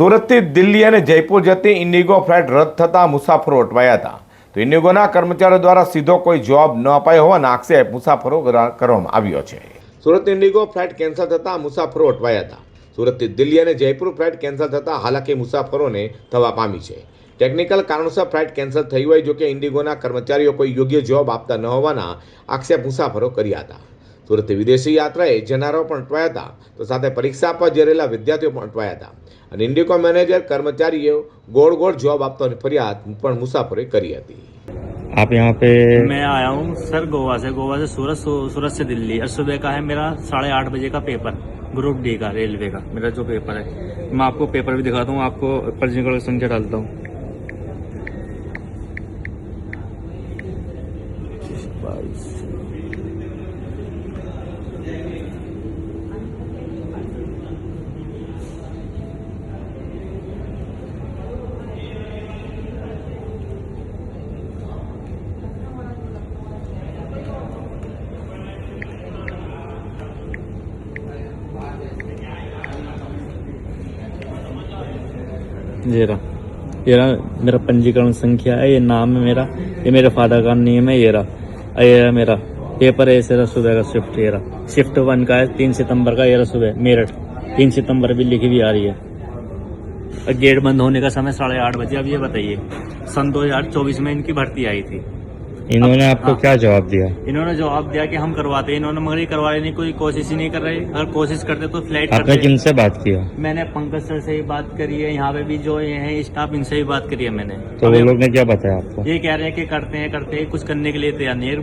સુરતથી દિલ્હી અને જયપુર જતી ઇન્ડિગો ફ્લાઇટ રદ થતાં મુસાફરો અટવાયા હતા. તો ઇન્ડિગોના કર્મચારીઓ દ્વારા સીધો કોઈ જવાબ ન અપાયો હોવાના આક્ષેપ મુસાફરો કરવામાં આવ્યો છે. સુરત ઇન્ડિગો ફ્લાઇટ કેન્સલ થતાં મુસાફરો અટવાયા હતા. સુરતથી દિલ્હી અને જયપુર ફ્લાઇટ કેન્સલ થતાં હાલાકી મુસાફરોને થવા પામી છે. ટેકનિકલ કારણોસર ફ્લાઇટ કેન્સલ થઈ હોય જોકે ઇન્ડિગોના કર્મચારીઓ કોઈ યોગ્ય જવાબ આપતા ન હોવાના આક્ષેપ મુસાફરો કર્યા હતા. સુરતથી વિદેશી યાત્રાએ જનારાઓ પણ અટવાયા હતા. તો સાથે પરીક્ષા આપવા જઈ રહેલા વિદ્યાર્થીઓ પણ અટવાયા હતા. અને ઇન્ડિગો મેનેજર કર્મચારીઓ ગોળ ગોળ જવાબ આપવાની ફરિયાદ પણ મુસાફરોએ કરી હતી आप यहाँ पे मैं आया हूँ सर गोवा से गोवा से सूरत सू- सूरत से दिल्ली और सुबह का है मेरा साढ़े आठ बजे का पेपर ग्रुप डी का रेलवे का मेरा जो पेपर है मैं आपको पेपर भी दिखाता हूँ आपको पर्ची संख्या डालता हूँ बाईस ये रहा ये रहा मेरा पंजीकरण संख्या है, ये नाम है मेरा, ये मेरे फादर का नेम है ये रहा ये रहा मेरा पेपर है ऐसे सुबह का शिफ्ट ये रहा शिफ्ट वन का है, तीन सितंबर का ये रहा सुबह मेरठ। तीन सितंबर भी लिखी भी आ रही है। और गेट बंद होने का समय साढ़े आठ बजे, अब ये बताइए। सन 2024 में इनकी भर्ती आई थी। इन्होंने आपको हाँ। क्या जवाब दिया? इन्होंने जवाब दिया कि हम करवाते हैं। इन्होंने मगर ये करवाने की कोई कोशिश ही नहीं कर रहे। अगर कोशिश करते तो फ्लैट आपने किन से बात किया? मैंने पंकज सर से ही बात करी है यहाँ पे भी जो ये है स्टाफ इनसे ही बात करी है मैंने। तो वो ये- लोग ने क्या बताया आपको? ये कह रहे हैं कि करते हैं करते हैं कुछ करने के लिए तैयार नहीं